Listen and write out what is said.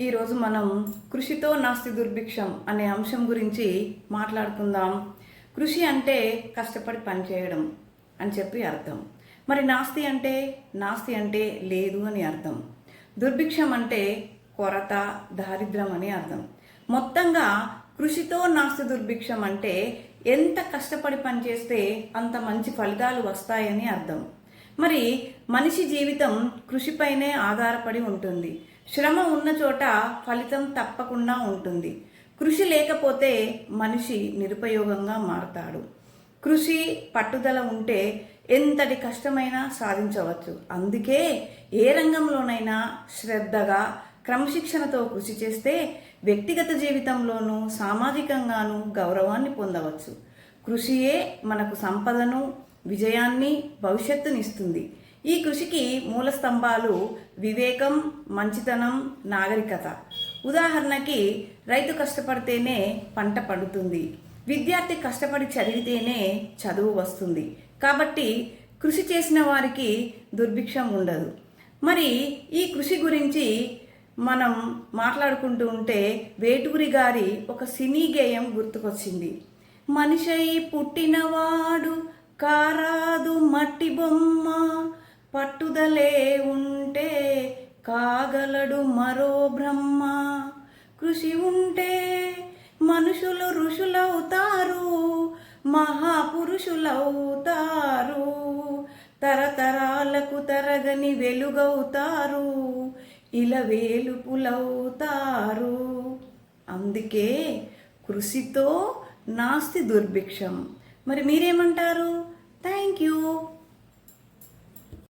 ఈరోజు మనం కృషితో నాస్తి దుర్భిక్షం అనే అంశం గురించి మాట్లాడుకుందాం. కృషి అంటే కష్టపడి పనిచేయడం అని చెప్పి అర్థం. మరి నాస్తి అంటే నాస్తి అంటే లేదు అని అర్థం. దుర్భిక్షం అంటే కొరత దారిద్రం అని అర్థం. మొత్తంగా కృషితో నాస్తి దుర్భిక్షం అంటే ఎంత కష్టపడి పనిచేస్తే అంత మంచి ఫలితాలు వస్తాయని అర్థం. మరి మనిషి జీవితం కృషిపైనే ఆధారపడి ఉంటుంది. శ్రమ ఉన్న చోట ఫలితం తప్పకుండా ఉంటుంది. కృషి లేకపోతే మనిషి నిరుపయోగంగా మారతాడు. కృషి పట్టుదల ఉంటే ఎంతటి కష్టమైనా సాధించవచ్చు. అందుకే ఏ రంగంలోనైనా శ్రద్ధగా క్రమశిక్షణతో కృషి చేస్తే వ్యక్తిగత జీవితంలోనూ సామాజికంగానూ గౌరవాన్ని పొందవచ్చు. కృషియే మనకు సంపదను విజయాన్ని భవిష్యత్తునిస్తుంది. ఈ కృషికి మూల స్తంభాలు వివేకం మంచితనం నాగరికత. ఉదాహరణకి రైతు కష్టపడితేనే పంట పండుతుంది. విద్యార్థి కష్టపడి చదివితేనే చదువు వస్తుంది. కాబట్టి కృషి చేసిన వారికి దుర్భిక్షం ఉండదు. మరి ఈ కృషి గురించి మనం మాట్లాడుకుంటూ ఉంటే వేటూరి గారి ఒక సినీ గేయం గుర్తుకొచ్చింది. మనిషై పుట్టినవాడు కారాదు మట్టి బొమ్మ పట్టుదలే ఉంటే కాగలడు మరో బ్రహ్మ. కృషి ఉంటే మనుషులు ఋషులవుతారు మహాపురుషులవుతారు. తరతరాలకు తరగని వెలుగవుతారు ఇలా వేలుపులవుతారు అందుకే కృషితో నాస్తి దుర్భిక్షం. మరి మీరేమంటారు?